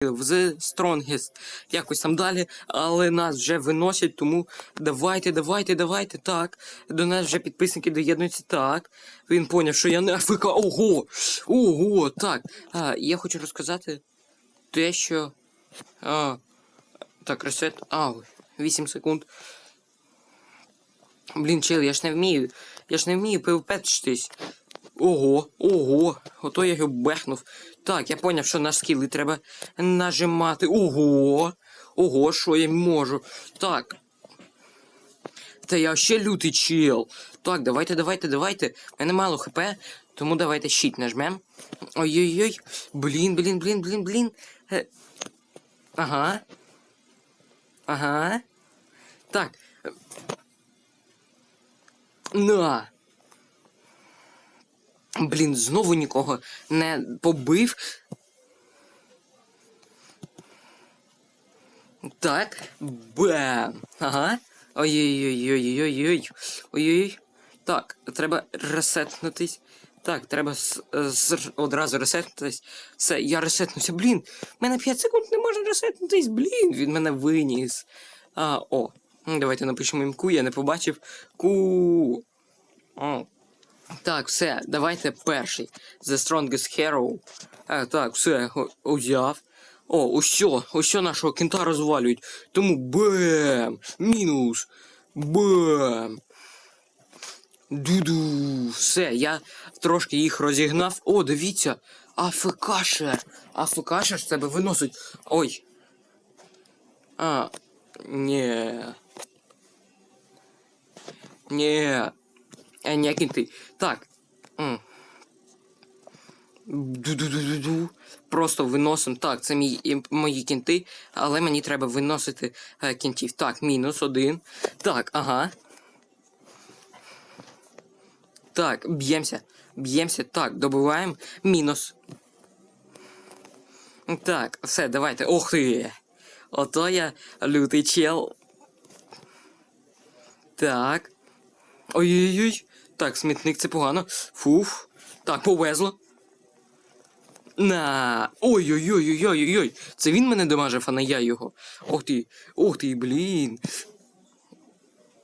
в The Strongest, якось там далі, але нас вже виносять, тому давайте, давайте, давайте, так. До нас вже підписники доєднуються, так. Він поняв, що я не АФК, ого! Ого, так. А, я хочу розказати те, що. А, так, ресет. А, 8 секунд. Блін, чил, я ж не вмію. Я ж не вмію пивпетчитись. Ого, ого, ото я його бехнув. Так, я поняв, що на скіли треба нажимати. Ого! Ого, що я можу. Так. Та я ще лютий чел. Так, давайте, давайте, давайте. У мене мало хп, тому давайте щит нажмем. Ой-ой-ой. Блін, блін, блін, блін, блін. Е, Ага. Ага. Так. На. Блін, знову нікого не побив. Так. Бам. Ага. Ой-ой-ой-ой-ой-ой. Ой-ой. Так, треба ресетнутись. Так, треба одразу ресетнутись. Все, я ресетнуся. Блін, в мене 5 секунд не може ресетнутись. Блін, він мене виніс. А, о. Давайте напишемо їм ку, я не побачив. Ку. О. Так, все, давайте перший. The strongest hero. А, так, все, узяв. О, усьо, усьо нашого кента розвалюють. Тому бем! Мінус. Бем! Дуду. Все, я трошки їх розігнав. О, дивіться. АФКшер. АФКшер з тебе виносить. Ой. А. Ні. Ні. Е, ні, кінти. Так. Ду-ду-ду-ду-ду. Просто виносим. Так, це мій, мої кінти, але мені треба виносити е, кінтів. Так, мінус один. Так, ага. Так, б'ємося. Б'ємося. Так, добиваємо. Мінус. Так, все, давайте. Ох ти. Ото я лютий чел. Так. Ой-ой-ой. Так, смітник це погано. Фуф. Так, повезло. На. Ой-ой-ой-ой-ой-ой. Це він мене дамажив, а не я його. Ох ти. Ох ти, блін.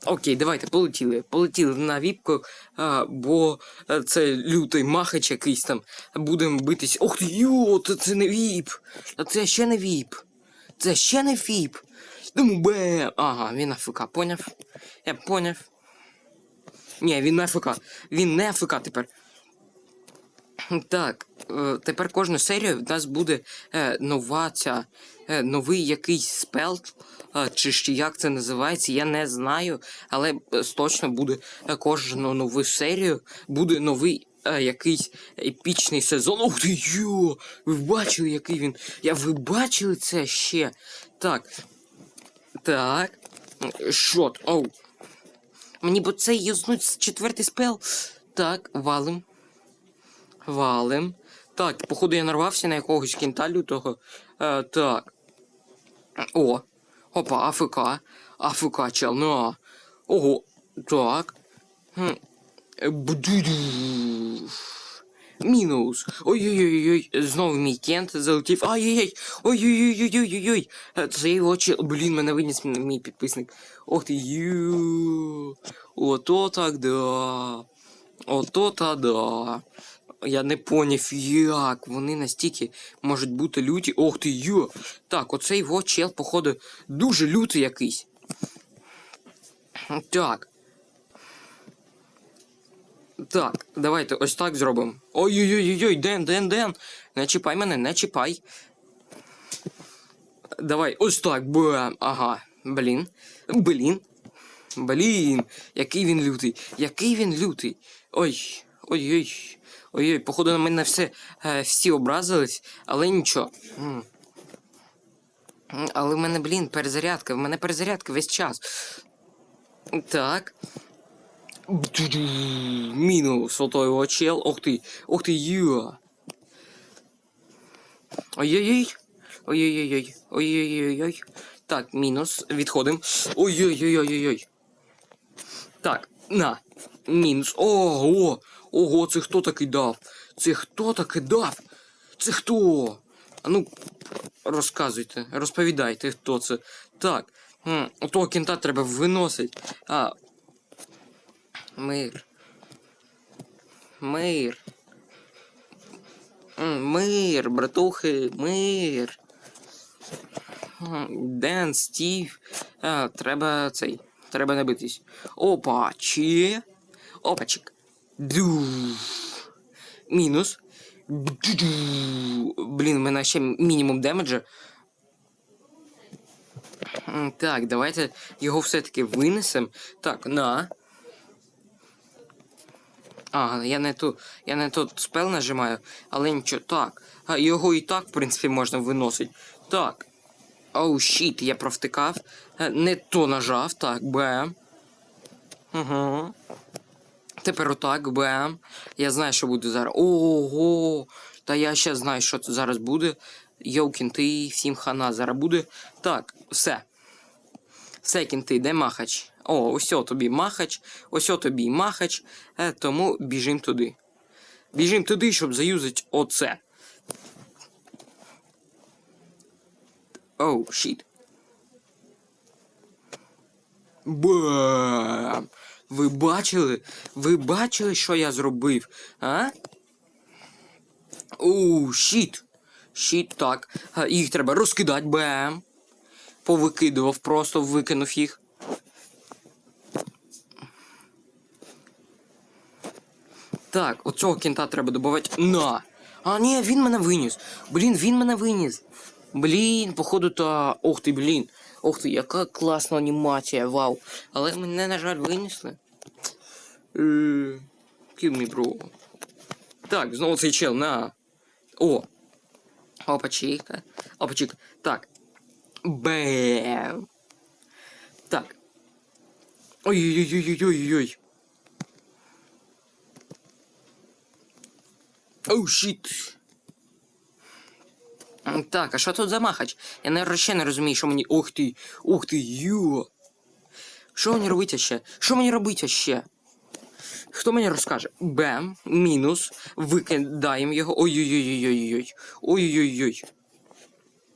Окей, давайте полетіли. Полетіли на віпку, а, бо е, це лютий махач якийсь там. Будемо битись. Ох ти, йо, це, це не віп. А це ще не віп. Це ще не віп. Тому бе. Ага, він АФК, поняв? Я поняв. Ні, він не АФК. Він не АФК тепер. Так, е, тепер кожну серію в нас буде е, нова ця, е, новий якийсь спел, чи ще як це називається, я не знаю, але точно буде кожну нову серію, буде новий якийсь епічний сезон. Ух ти йо! Ви бачили, який він. Я ви бачили це ще? Так. Так. Шот. Оу. Мені бо це юзнуть четвертий спел. Так, валим. Валим. Так, походу я нарвався на якогось кінта лютого. Е, так. О. Опа, АФК. АФК, чел, на. Ого. Так. Хм. Мінус. Ой-ой-ой-ой. Знову мій кент залетів. Ай-яй-яй. Ой-ой-ой-ой-ой-ой. Е, Це його чел. Блін, мене виніс мій підписник. Ох ти ю. Ото так да. Ото та да. Я не поняв, як вони настільки можуть бути люті. Ох ти йо! Так, оцей його чел, походу, дуже лютий якийсь. Так. Так, давайте ось так зробимо. Ой-ой-ой-ой, Ден, Ден, Ден. Не чіпай мене, не чіпай. Давай, ось так, бам. Ага. Блін. Блін. Блін. Який він лютий. Який він лютий. Ой. Ой-ой. Ой-ой, походу на мене все, е, всі образились, але нічого. Але в мене, блін, перезарядка, в мене перезарядка весь час. Так. Мінус ото його чел. Ох ти. Ох ти, йо. Ой-ой-ой. Ой-ой-ой. Ой-ой-ой-ой. Так, мінус. Відходимо. Ой-ой-ой-ой-ой. Так, на. Мінус. Ого! Ого, це хто таки дав? Це хто таки дав? Це хто? А ну. Розказуйте, розповідайте, хто це. Так. Отого кінта треба виносить. А. Мир. Мир. Мир, братухи, мир. Ден, Стів. А, треба цей. Треба не битись. Опа, чи. Опачик. Ду. Мінус. Ду-ду. Блін, в мене ще мінімум демеджа. Так, давайте його все-таки винесем. Так, на. А, я не ту. Я не тот спел нажимаю, але нічого. Так. А його і так, в принципі, можна виносити. Так. Оу, щіт, я провтикав. Е, Не то нажав. Так, бем. Угу. Тепер отак, бем. Я знаю, що буде зараз. Ого! Та я ще знаю, що це зараз буде. Йоу, кінти, всім хана зараз буде. Так, все. Все, кінти, де махач? О, ось о тобі махач, ось о тобі махач. Е, тому біжим туди. Біжим туди, щоб заюзати оце. Оу, щіт. Бам! Ви бачили? Ви бачили, що я зробив? А? Оу, щіт. Щіт, так. Їх треба розкидати, бам. Повикидував, просто викинув їх. Так, оцього кінта треба добавити. На! А, ні, він мене виніс. Блін, він мене виніс. Блін, походу, та. Ох ти, блін. Ох ти, яка класна анімація, вау. Але мене, на жаль, винесли. Е, Kill me. Так, знову цей чел, на. О. Опачіка. Опачік. Так. Бем. Так. Ой-ой-ой-ой-ой-ой. Оу, щіт. М, Так, а що тут за махач? Я не, ще не розумію, що мені. Ух ти! Ух ти, йо! Що мені робити ще? Що мені робити ще? Хто мені розкаже? Бем, мінус, викидаємо його. Ой-ой-ой-ой-ой-ой. Ой-ой-ой.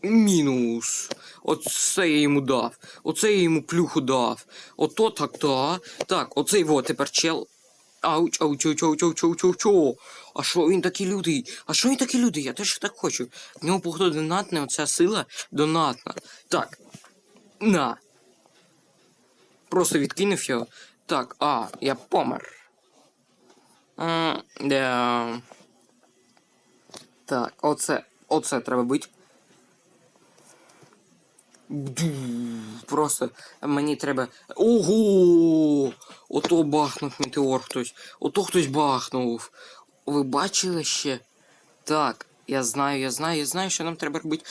Мінус. Оце я йому дав. Оце я йому плюху дав. Ото так та. Так, оцей во тепер чел. Ауч, ауч, ауч, ауч, ауч, ауч, ауч. А що він такий лютий? А що він такий лютий? Я теж так хочу. В нього, походу, донатна оця сила донатна. Так. На. Просто відкинув його. Так, а, я помер. М, Да. Так, оце. Оце треба бити. Просто мені треба. Ого! Ото бахнув метеор хтось. Ото хтось бахнув. Ви бачили ще? Так, я знаю, я знаю, я знаю, що нам треба робити.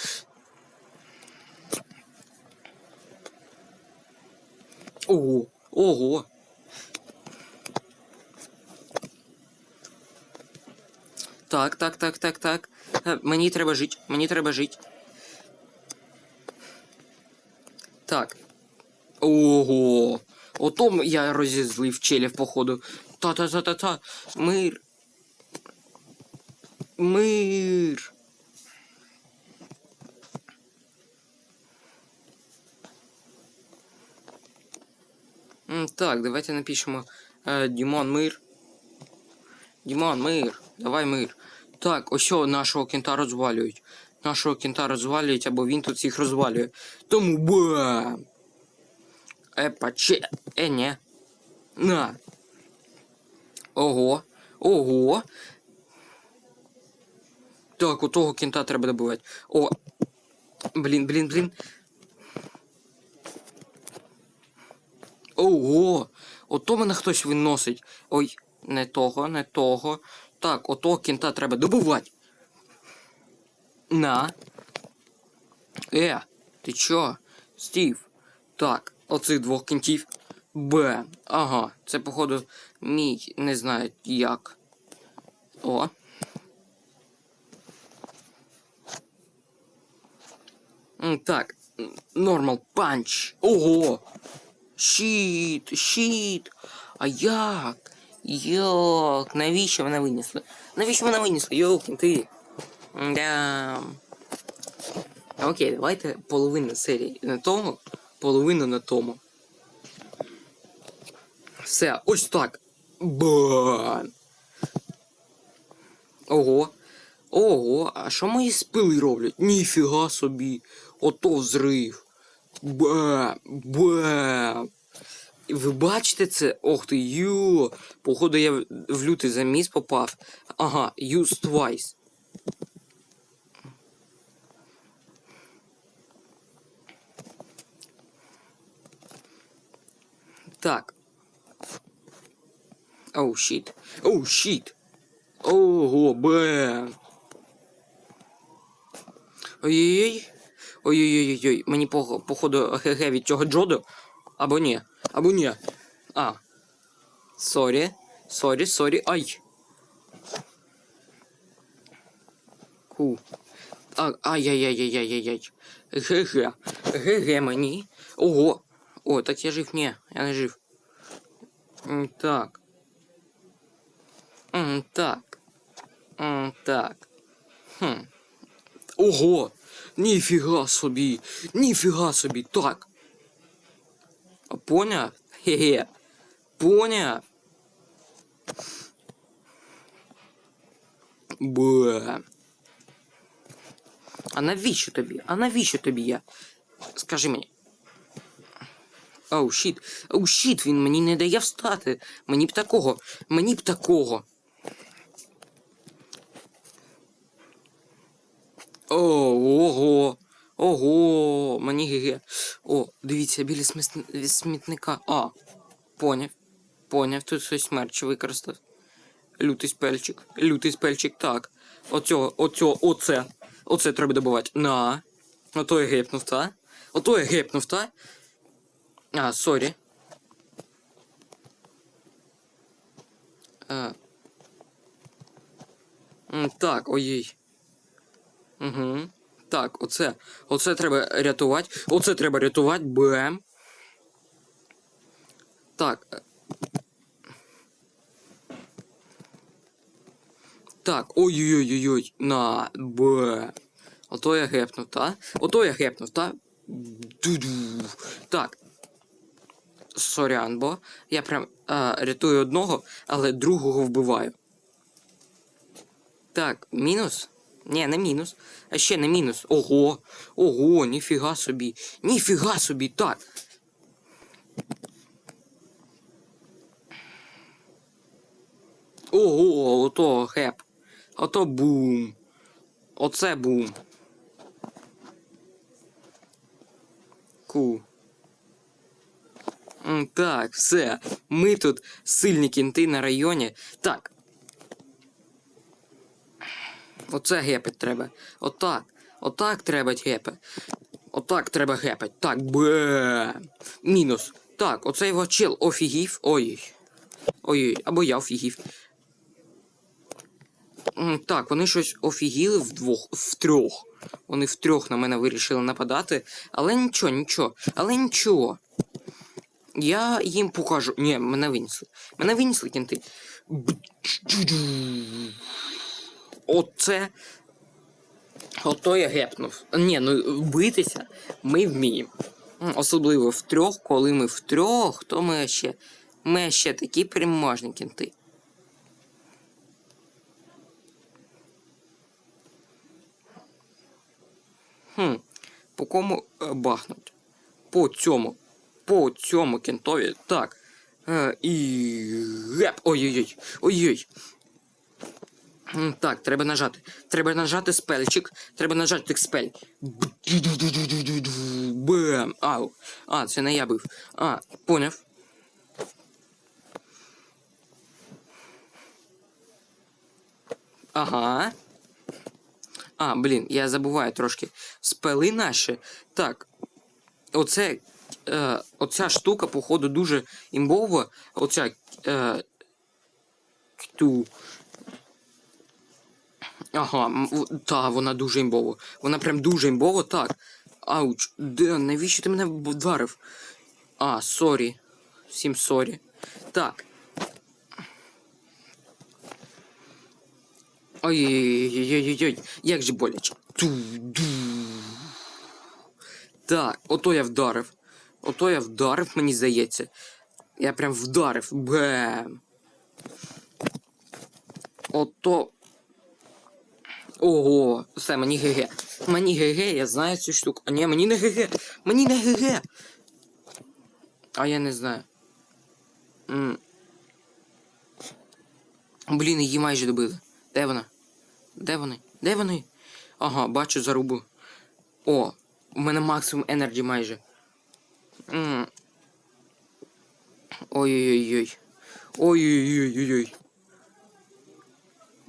Ого, ого. Так, так, так, так, так. Е, Мені треба жити, мені треба жити. Так. Ого. Ото я розізлив челів, походу. Та-та-та-та-та. Мир. Мир. Так, давайте напишемо е, Дімон мир. Дімон, мир. Давай мир. Так, ось нашого кінта розвалюють. Нашого кінта розвалюють, або він тут всіх розвалює. Тому бам! Епа, че. Е, не. На. Ого. Ого. Так, у того кінта треба добивати. О. Блін, блін, блін. Ого! Ото мене хтось виносить. Ой, не того, не того. Так, ото кінта треба добувати. На. Е, ти чо? Стів. Так, оцих двох кінтів. Б. Ага, це, походу, мій, не знаю як. О. Так, нормал панч. Ого! Щіт, щіт. А як? Йок, навіщо мене винесли? Навіщо мене винесли? Йок, ти. Да. Окей, давайте половину серії на тому, половину на тому. Все, ось так. Бам! Ого. Ого, а що мої спили роблять? Ніфіга собі. Ото взрив. Бам! І Ви бачите це? Ох ти, ю. Походу я в лютий заміс попав. Ага, use twice. Так. Оу, щит. Оу, щит. Ого, бем. Ой-ой-ой. Ой-ой-ой-ой. Мені по- походу ГГ від цього Джоду. Або ні. Або ні. А. Сорі. Сорі, сорі. Ай. Ку. А, ай-яй-яй-яй-яй-яй. ГГ. ГГ мені. Ого. О, так я жив. Ні, я не жив. М, Так. М, Так. М, Так. Хм. Ого! Ніфіга собі! Ніфіга собі! Так. А, Поняв? Хе-хе. Поняв? Бе. А навіщо тобі? А навіщо тобі я? Скажи мені. Оу, щіт. Оу, щіт, він мені не дає встати. Мені б такого. Мені б такого. О, ого. Ого, мені ГГ. О, дивіться, біля смітника. А, поняв. Поняв, тут щось мерч використав. Лютий спельчик. Лютий спельчик, так. Оцього, оцього, оце. Оце треба добувати. На. Ото я гепнув, та? Ото я гепнув, та? А, сорі. А. Так, ой. Угу. Так, оце. Оце треба рятувати. Оце треба рятувати. Бем. Так. е. Так, ой-ой-ой-ой. На, бе. Ото я гепнув, та? Ото я гепнув, та? Ду-ду. Так. Сорян, бо я прям а, рятую одного, але другого вбиваю. Так, мінус? Ні, не мінус. А ще не мінус. Ого. Ого, ніфіга собі. Ніфіга собі, так. Ого, ото хеп. Ото бум. Оце бум. Ку. Так, все. Ми тут сильні кінти на районі. Так. Оце гепить треба. Отак. Отак треба гепи. Отак треба гепать. Так, бе. Мінус. Так, оцей його чел офігів. Ой. Ой, або я офігів. Так, вони щось офігіли вдвох, втрьох. Вони втрьох на мене вирішили нападати. Але нічого, нічого. Але нічого. Я їм покажу. Ні, мене винесли. Мене винесли кінти. Оце. Ото я гепнув. Ні, ну битися ми вміємо. Особливо втрьох, коли ми втрьох, то ми ще. Ми ще такі переможні кінти. Хм. По кому е, бахнуть? По цьому. По цьому кентові. Так. Е, і. Геп. Ой-ой-ой. Ой-ой. Так, треба нажати. Треба нажати спельчик. Треба нажати спель. Бем. Ау. А, це не я бив. А, поняв. Ага. А, блін, я забуваю трошки. Спели наші. Так. Оце. Е, оця штука, походу, дуже імбова. Оця. Е, ту. Ага, та, вона дуже імбова. Вона прям дуже імбова, так. Ауч, де, навіщо ти мене вдарив? А, сорі. Всім сорі. Так. Ой-ой-ой-ой-ой-ой, як же боляче. Ту-ду. Так, ото я вдарив. Ото я вдарив, мені здається. Я прям вдарив. Бем. Ото. Ого, все, мені ГГ. Мені ГГ, я знаю цю штуку. А ні, мені не ГГ. Мені не ГГ. А я не знаю. М. Блін, її майже добили. Де вона? Де вони? Де вони? Ага, бачу зарубу. О, у мене максимум енерджі майже. Ой-ой-ой. Ой-ой-ой-ой-ой.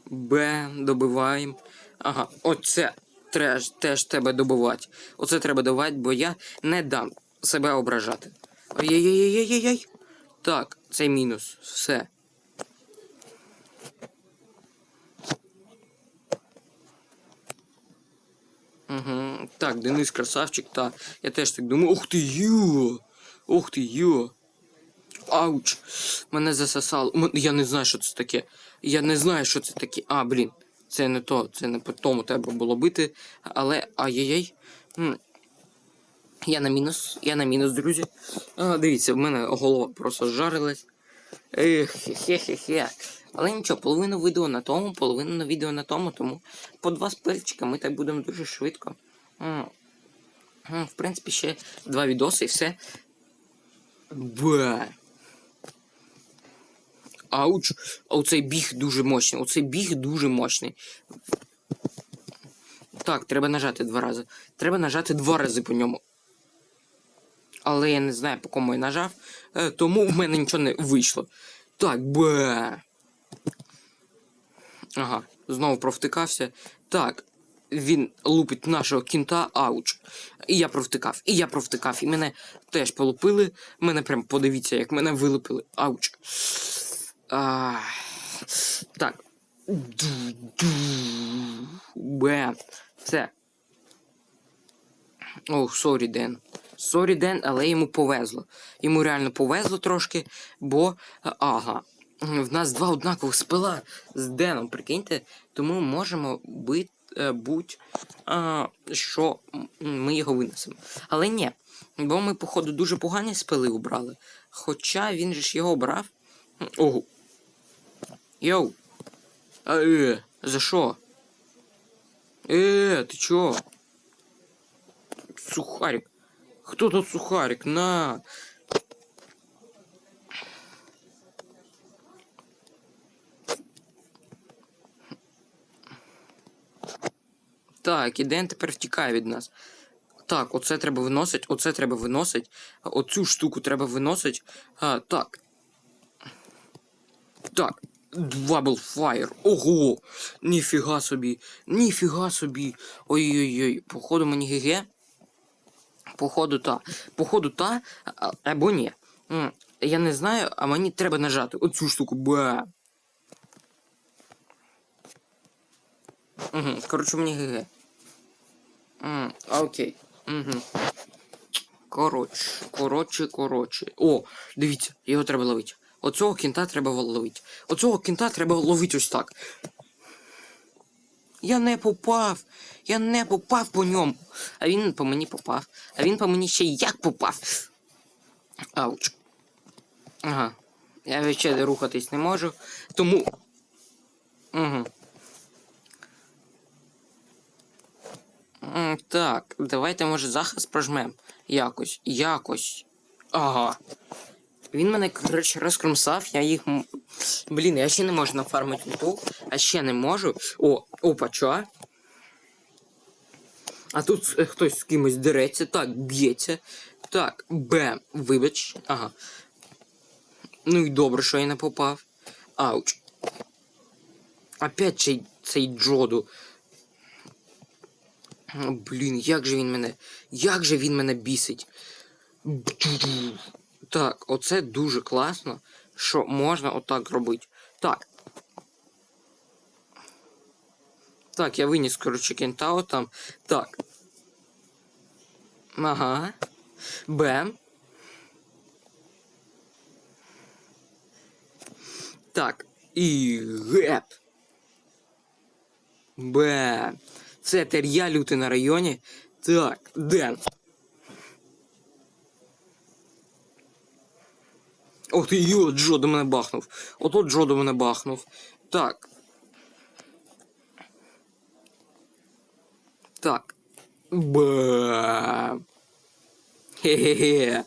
Б, добиваємо. Ага, оце теж, теж треба добивати. Оце треба добивати, бо я не дам себе ображати. Ой-ой-ой-ой-ой-ой. Так, це мінус. Все. Угу. Так, Денис красавчик, та. Я теж так думаю. Ух ти йо! Ух ти йо! Ауч! Мене засосало. Я не знаю, що це таке. Я не знаю, що це таке. А, блін. Це не то, це не по тому треба було бити. Але ай-яй-яй. Я на мінус, я на мінус, друзі. А, дивіться, в мене голова просто зжарилась. Ех, хе-хе-хе. Але нічого, половину відео на тому, половину на відео на тому, тому по два спельчика ми так будемо дуже швидко. В принципі, ще два відоси і все. Ба. Ауч. Оцей біг дуже мощний. Оцей біг дуже мощний. Так, треба нажати два рази. Треба нажати два рази по ньому. Але я не знаю, по кому я нажав, е, тому в мене нічого не вийшло. Так, ба. Ага, знову провтикався. Так, він лупить нашого кінта, ауч. І я провтикав, і я провтикав, і мене теж полупили. Мене прям подивіться, як мене вилупили. Ауч. А, так. Бем. Все. О, сорі, Ден. Сорі, Ден, але йому повезло. Йому реально повезло трошки, бо. Ага. В нас два однакових спила з Деном, прикиньте, тому можемо бити будь а, що ми його винесемо. Але ні, бо ми, походу, дуже погані спили обрали. Хоча він же ж його обрав. Ого. Йоу. А, е, за що? Е, ти чо? Сухарик. Хто тут сухарик? На. Так, і Ден тепер втікає від нас. Так, оце треба виносить, оце треба виносить. Оцю штуку треба виносить. А, так. Так. Fire. Ого! Ніфіга собі. Ніфіга собі. Ой-ой-ой. Походу мені ГГ. Походу та. Походу та. Або ні. Я не знаю, а мені треба нажати. Оцю штуку. Ба. Угу. Коротше, мені ГГ. Окей. Угу. Коротше, коротше, коротше. О, дивіться, його треба ловити. Оцього кінта треба ловити. Оцього кінта треба ловити ось так. Я не попав. Я не попав по ньому. А він по мені попав. А він по мені ще як попав. Ауч. Ага. Я ще рухатись не можу. Тому. Угу. Так, давайте, може, захист прожмем. Якось, якось. Ага. Він мене, коротше, розкромсав, я їх. Блін, я ще не можу нафармити ту, а ще не можу. О, опа, чо? А тут е, хтось з кимось дереться, так, б'ється. Так, бем, вибач. Ага. Ну і добре, що я не попав. Ауч. Опять цей, цей Джоду. Блін, як же він мене. Як же він мене бісить. Так, оце дуже класно, що можна отак робити. Так. Так, я виніс, коротше, кентао там. Так. Ага. Бем. Так. І геп. Бем. Це тер'я лютий на районі. Так, Ден. Ох ти, йо, Джо до мене бахнув. Ото Джо до мене бахнув. Так. Так. Ба. Хе-хе-хе.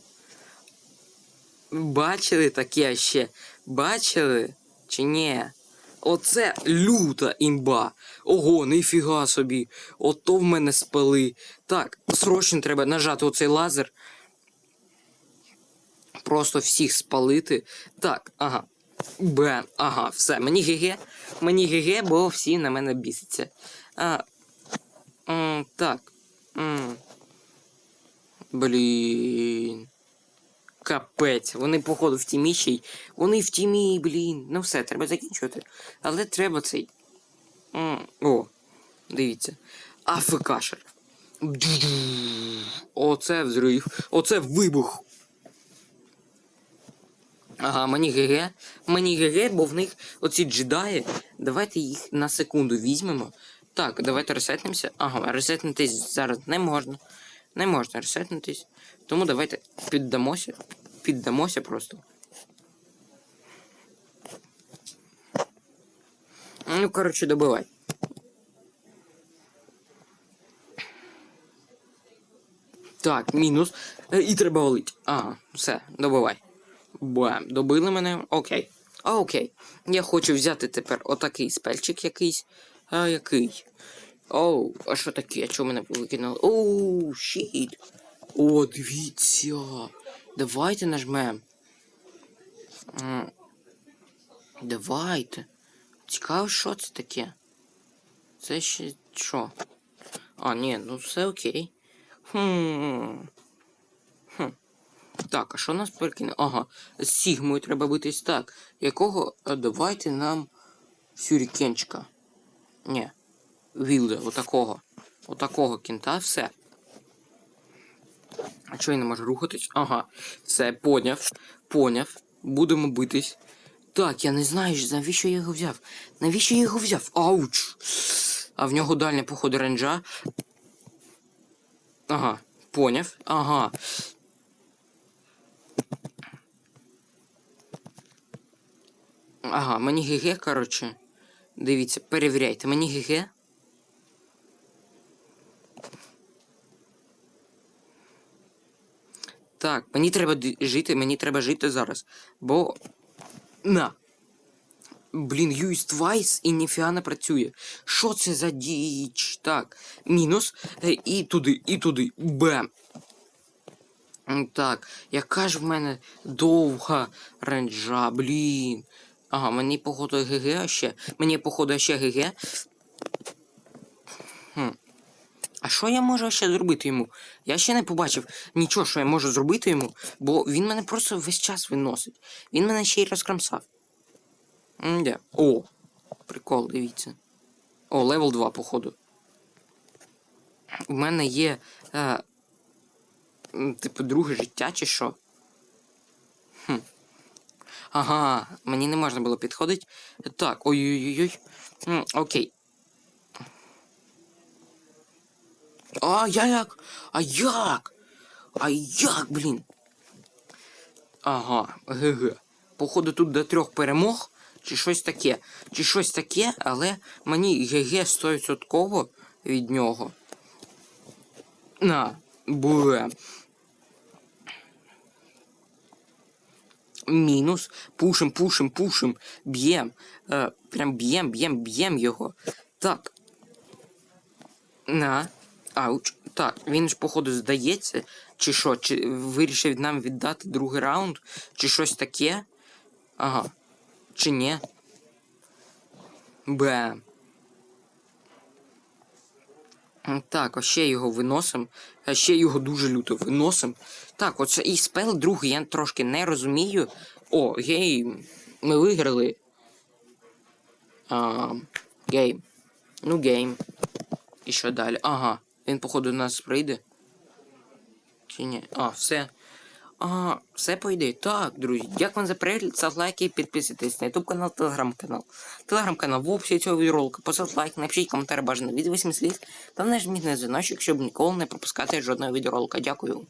Бачили таке ще? Бачили? Чи ні? Оце люта імба. Ого, ніфіга собі. Ото в мене спали. Так, срочно треба нажати оцей лазер. Просто всіх спалити. Так, ага. Бен, ага, все. Мені ГГ. Мені ГГ, бо всі на мене бісяться. А, м, так. М. Блін. Капець, вони, походу, в тімі ще й. Вони в тімі, блін. Ну все, треба закінчувати. Але треба цей. О, дивіться. АФКшер. Оце взрив. Оце вибух. Ага, мені ГГ. Мені ГГ, бо в них оці джедаї. Давайте їх на секунду візьмемо. Так, давайте ресетнемося. Ага, ресетнутись зараз не можна. Не можна ресетнутись. Тому давайте піддамося. Піддамося просто. Ну, коротше, добивай. Так, мінус. Е, І треба валить. Ага, все, добивай. Бам, добили мене. Окей. А, окей. Я хочу взяти тепер отакий спельчик якийсь. А який? Оу, а що таке? Чого мене викинули? Оу, щіт. О, дивіться. Давайте нажмем. Давайте. Цікаво, що це таке? Це ще що? А, ні, ну все окей. Хм. Хм. Так, а що нас перекине? Ага, з Сігмою треба битись так. Якого? Давайте нам сюрікенчика. Ні. Вілда, отакого. Отакого кінта, все. А чого я не можу рухатись? Ага, все, поняв. Поняв. Будемо битись. Так, я не знаю, навіщо я його взяв. Навіщо я його взяв? Ауч! А в нього дальня, походу, ренджа. Ага, поняв. Ага. Ага, мені ГГ, коротше. Дивіться, перевіряйте, мені ГГ. Так, мені треба жити, мені треба жити зараз. Бо. На. Блін, юз твайс і ніфіга не працює. Що це за діч? Так, мінус. Е, І туди, і туди. Бем. Так, яка ж в мене довга ренджа, блін. Ага, мені походу ГГ ще. Мені походу ще ГГ. А що я можу ще зробити йому? Я ще не побачив нічого, що я можу зробити йому, бо він мене просто весь час виносить. Він мене ще й розкрамсав. Де? О, прикол, дивіться. О, левел 2, походу. У мене є. Е, типу, друге життя чи що? Хм. Ага, мені не можна було підходити. Так, ой-ой-ой. Окей. А як? А як? А як, блін? Ага, ГГ. Походу тут до трьох перемог, чи щось таке. Чи щось таке, але мені ГГ 100% від нього. На, буе. Мінус. Пушим, пушим, пушим. Б'єм. Е, прям б'єм, б'єм, б'єм його. Так. На. Ауч. Так, він ж, походу, здається, чи що, чи вирішив нам віддати другий раунд, чи щось таке. Ага. Чи ні? Бем. Так, а ще його виносим. А ще його дуже люто виносим. Так, оце і спел другий, я трошки не розумію. О, гейм. Ми виграли. А, гейм. Ну, гейм. І що далі? Ага. Він, походу, до нас прийде. Чи ні? А, все. А, все пойде. Так, друзі. Дякую за перегляд, ставте лайки, підписуйтесь на YouTube канал, телеграм-канал. Телеграм-канал в описі цього відеоролика. Поставте лайк, напишіть коментар бажано від 8 слів та нажміть на дзвіночок, щоб ніколи не пропускати жодного відеоролика. Дякую.